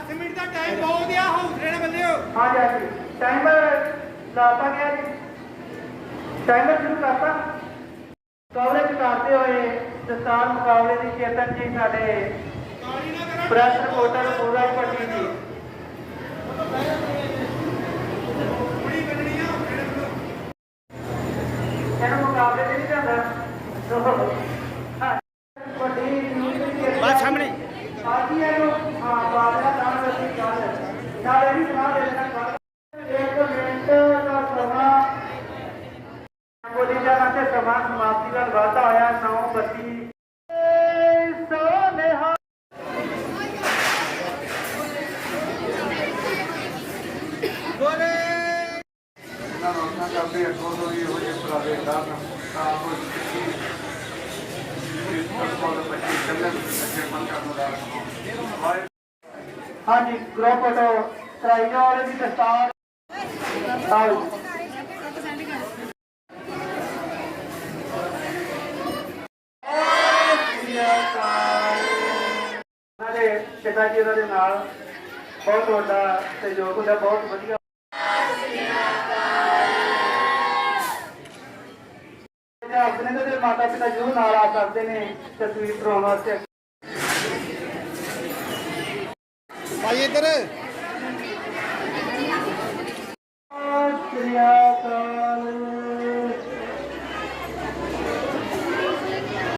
10 minute ਦਾ time ਬਹੁਤ ਦਿਆ ਹੌਸਲੇ ਨਾਲ ਬੰਦੇ ਹੋ ਹਾਂ ਜੀ ਟਾਈਮਰ ਲਾਤਾ ਗਿਆ ਜੀ। ਟਾਈਮਰ ਸ਼ੁਰੂ ਕਰਤਾ। ਮੁਕਾਬਲੇ ਕਰਦੇ ਹੋਏ ਦਸਤਾਰ ਮੁਕਾਬਲੇ ਦੀ ਚੇਤਨ ਜੀ ਸਾਡੇ ਪ੍ਰੈਸ ਰਿਪੋਰਟਰ ਪੂਰਾ ਭੱਟੀ ਜੀ। ਇਹਨੂੰ ਮੁਕਾਬਲੇ ਦੇ ਨਹੀਂ ਜਾਂਦਾ। ਸਮਾਪਤੀ ਦਾ ਵਾਅਦਾ ਹੋਇਆ 9:32 ਸੋਨੇਹਾ ਇਹਨਾਂ ਨੂੰ ਆਪਣਾ ਕਰਦੇ ਅੱਗੋਂ ਤੋਂ ਵੀ ਇਹੋ ਜਿਹੇ ਉਪਰਾਲੇ ਕਰਨ ਤਾਂ ਕੋਈ ਕਿਸੇ ਇਸ ਕੋਲ ਬੱਚੇ ਚੱਲਣ ਅੱਗੇ ਮਨ ਕਰਨ ਦਾ ਵਾਹਿਗੁਰੂ ਹਾਂਜੀ ਗਰੁੱਪ ਕਰਾਈਆਂ ਵਾਲੇ ਦੀ ਦਸਤਾਰ ਆਓ। ਪਿਤਾ ਜੀ ਉਹਨਾਂ ਦੇ ਨਾਲ ਬਹੁਤ ਵੱਡਾ ਸਹਿਯੋਗ ਹੁੰਦਾ ਬਹੁਤ ਵਧੀਆ। ਆਪਣੇ ਦੇ ਮਾਤਾ ਪਿਤਾ ਜੋ ਨਾਲ ਆ ਸਕਦੇ ਨੇ ਤਸਵੀਰ ਬਣਾਉਣ ਵਾਸਤੇ। ਭਾਈ ਇੱਧਰ।